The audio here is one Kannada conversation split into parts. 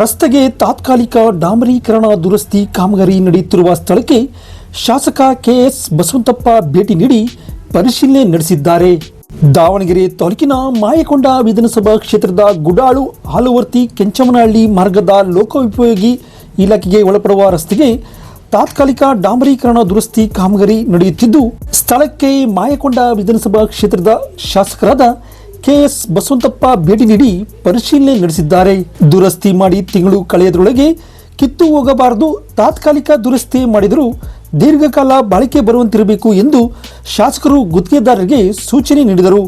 ರಸ್ತೆಗೆ ತಾತ್ಕಾಲಿಕ ಡಾಂಬರೀಕರಣ ದುರಸ್ತಿ ಕಾಮಗಾರಿ ನಡೆಯುತ್ತಿರುವ ಸ್ಥಳಕ್ಕೆ ಶಾಸಕ ಕೆಎಸ್ ಬಸವಂತಪ್ಪ ಭೇಟಿ ನೀಡಿ ಪರಿಶೀಲನೆ ನಡೆಸಿದ್ದಾರೆ. ದಾವಣಗೆರೆ ತಾಲೂಕಿನ ಮಾಯಕೊಂಡ ವಿಧಾನಸಭಾ ಕ್ಷೇತ್ರದ ಗುಡಾಳು ಹಾಲುವರ್ತಿ ಕೆಂಚಮನಹಳ್ಳಿ ಮಾರ್ಗದ ಲೋಕೋಪಯೋಗಿ ಇಲಾಖೆಗೆ ಒಳಪಡುವ ರಸ್ತೆಗೆ ತಾತ್ಕಾಲಿಕ ಡಾಂಬರೀಕರಣ ದುರಸ್ತಿ ಕಾಮಗಾರಿ ನಡೆಯುತ್ತಿದ್ದು, ಸ್ಥಳಕ್ಕೆ ಮಾಯಕೊಂಡ ವಿಧಾನಸಭಾ ಕ್ಷೇತ್ರದ ಶಾಸಕರಾದ ಕೆಎಸ್ ಬಸವಂತಪ್ಪ ಭೇಟಿ ನೀಡಿ ಪರಿಶೀಲನೆ ನಡೆಸಿದ್ದಾರೆ. ದುರಸ್ತಿ ಮಾಡಿ ತಿಂಗಳು ಕಳೆಯದರೊಳಗೆ ಕಿತ್ತು ಹೋಗಬಾರದು, ತಾತ್ಕಾಲಿಕ ದುರಸ್ತಿ ಮಾಡಿದರೂ ದೀರ್ಘಕಾಲ ಬಾಳಿಕೆ ಬರುವಂತಿರಬೇಕು ಎಂದು ಶಾಸಕರು ಗುತ್ತಿಗೆದಾರರಿಗೆ ಸೂಚನೆ ನೀಡಿದರು.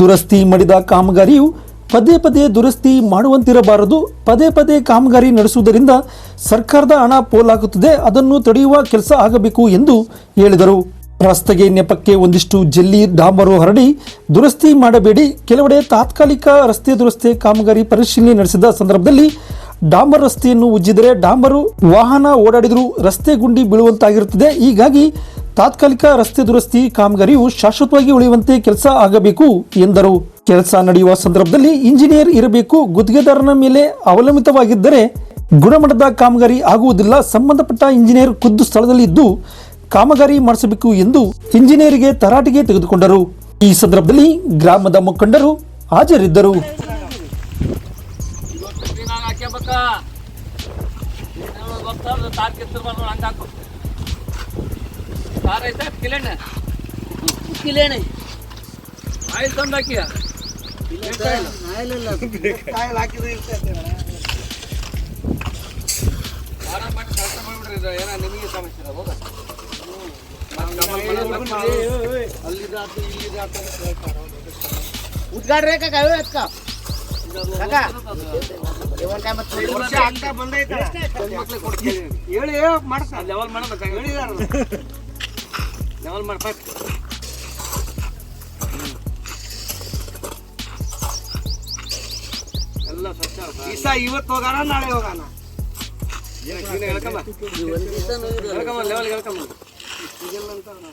ದುರಸ್ತಿ ಮಾಡಿದ ಕಾಮಗಾರಿಯು ಪದೇ ಪದೇ ದುರಸ್ತಿ ಮಾಡುವಂತಿರಬಾರದು, ಪದೇ ಪದೇ ಕಾಮಗಾರಿ ನಡೆಸುವುದರಿಂದ ಸರ್ಕಾರದ ಹಣ ಪೋಲಾಗುತ್ತದೆ, ಅದನ್ನು ತಡೆಯುವ ಕೆಲಸ ಆಗಬೇಕು ಎಂದು ಹೇಳಿದರು. ರಸ್ತೆಗೆ ನೆಪಕ್ಕೆ ಒಂದಿಷ್ಟು ಜಲ್ಲಿ ಡಾಂಬರು ಹರಡಿ ದುರಸ್ತಿ ಮಾಡಬೇಡಿ. ಕೆಲವೆಡೆ ತಾತ್ಕಾಲಿಕ ರಸ್ತೆ ದುರಸ್ತಿ ಕಾಮಗಾರಿ ಪರಿಶೀಲನೆ ನಡೆಸಿದ ಸಂದರ್ಭದಲ್ಲಿ ಡಾಂಬರ್ ರಸ್ತೆಯನ್ನು ಉಜ್ಜಿದರೆ ಡಾಂಬರು ವಾಹನ ಓಡಾಡಿದರೂ ರಸ್ತೆ ಗುಂಡಿ ಬೀಳುವಂತಾಗಿರುತ್ತದೆ. ಹೀಗಾಗಿ ತಾತ್ಕಾಲಿಕ ರಸ್ತೆ ದುರಸ್ತಿ ಕಾಮಗಾರಿಯು ಶಾಶ್ವತವಾಗಿ ಉಳಿಯುವಂತೆ ಕೆಲಸ ಆಗಬೇಕು ಎಂದರು. ಕೆಲಸ ನಡೆಯುವ ಸಂದರ್ಭದಲ್ಲಿ ಇಂಜಿನಿಯರ್ ಇರಬೇಕು. ಗುತ್ತಿಗೆದಾರನ ಮೇಲೆ ಅವಲಂಬಿತವಾಗಿದ್ದರೆ ಗುಣಮಟ್ಟದ ಕಾಮಗಾರಿ ಆಗುವುದಿಲ್ಲ. ಸಂಬಂಧಪಟ್ಟ ಇಂಜಿನಿಯರ್ ಖುದ್ದು ಸ್ಥಳದಲ್ಲಿ ಇದ್ದು ಕಾಮಗಾರಿ ಮಾಡಿಸಬೇಕು ಎಂದು ಇಂಜಿನಿಯರಿಗೆ ತರಾಟೆಗೆ ತೆಗೆದುಕೊಂಡರು. ಈ ಸಂದರ್ಭದಲ್ಲಿ ಗ್ರಾಮದ ಮುಖಂಡರು ಹಾಜರಿದ್ದರು. ನಿಮಗೆ ಸಮಸ್ಯೆ ಹೋಗ ಉದ್ಗಾಡ್ರೆ ಕಾಕ ಅಕ್ಕ ಕಾಕ ಇವನ್ ಟೈಮ್ ವರ್ಷ ಆಗ್ತಾ ಬಂದೈತಲ್ಲ ಹೇಳಿ. ಮಾಡ್ಸ ಲೆವೆಲ್ ಮಾಡಬೇಕು ಲೆವೆಲ್ ಮಾಡಿ ಫಸ್ಟ್ ಎಲ್ಲ ಸ್ವಚ್ಛ ಇವತ್ತು ಹೋಗೋಣ ನಾಳೆ ಹೋಗೋಣ ಹೇಳ್ಕಮ್ಮ ಲೆವೆಲ್ ಹೇಳ್ಕಮ್ಮ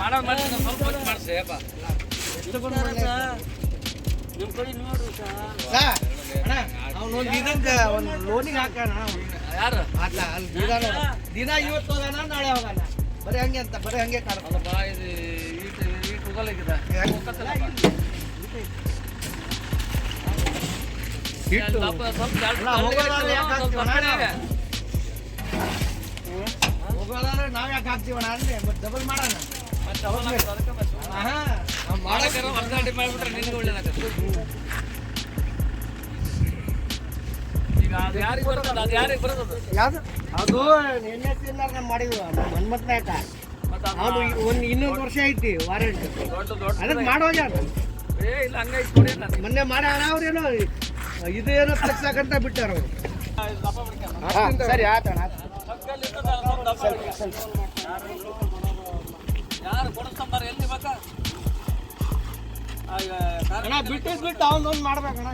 ಮಾಡೋದು ಮಾಡಿ ಸ್ವಲ್ಪ ಹೊತ್ತು ಮಾಡಿಸಿ ಅಪ್ಪ ನಿಮ್ಮ ಕಡೆ ನೋಡ್ರಿ ಸರ್ ಅವನೊಂದು ಇದಕ್ಕೆ ಒಂದು ಲೋನಿಗೆ ಹಾಕೋಣ ಯಾರು? ಅಲ್ಲ ಅಲ್ಲಿ ದಿನ ದಿನ ಇವತ್ತು ಹೋಗೋಣ ನಾಳೆ ಹೋಗೋಣ ಬರೀ ಹಂಗೆ ಅಂತ ಬರೀ ಹಂಗೆ ಕಾಣ. ಅಲ್ಲಪ್ಪ ಇದು ಈಟ್ ಈಟ್ ಹೋಗಲಾಗಿದೆ ಹೋಗೋದಾದ್ರೆ ನಾವು? ಯಾಕೆ ಹಾಕ್ತೀವಣ ಅಂದ್ರೆ ಮತ್ತೆ ಡಬಲ್ ಮಾಡೋಣ. ನಾವ್ ಮಾಡಕ್ಕೆ ಮಾಡಿಬಿಟ್ರೆ ನಿನ್ಗೆ ಒಳ್ಳೇದಾಗತ್ತೆ. ಯಾವ್ದು? ಅದು ನಿನ್ನೆ ತಿನ್ನಾರ ಮಾಡಿದ್ವು ಮನ್ಮತ್ನಾಯಕ ಮತ್ತೆ ಅದು ಒಂದು ಇನ್ನೊಂದು ವರ್ಷ ಐತಿ ವಾರಂಟ್ ಅದಕ್ಕೆ ನಾನು ಮೊನ್ನೆ ಮಾಡ್ಯಾರ ಅವ್ರೇನೋ ಇದೇನೋ ಹಾಕಂತ ಬಿಟ್ಟಾರ ಅವ್ರು. ಸರಿ ಆತಣ. ಯಾರು ಅಣ್ಣ ಎಲ್ಲಿ ಬೇಕಾ? ಬಿಟ್ಟಿಸ್ ಬಿಟ್ಟು ಅವನೊಂದು ಮಾಡ್ಬೇಕಣ್ಣ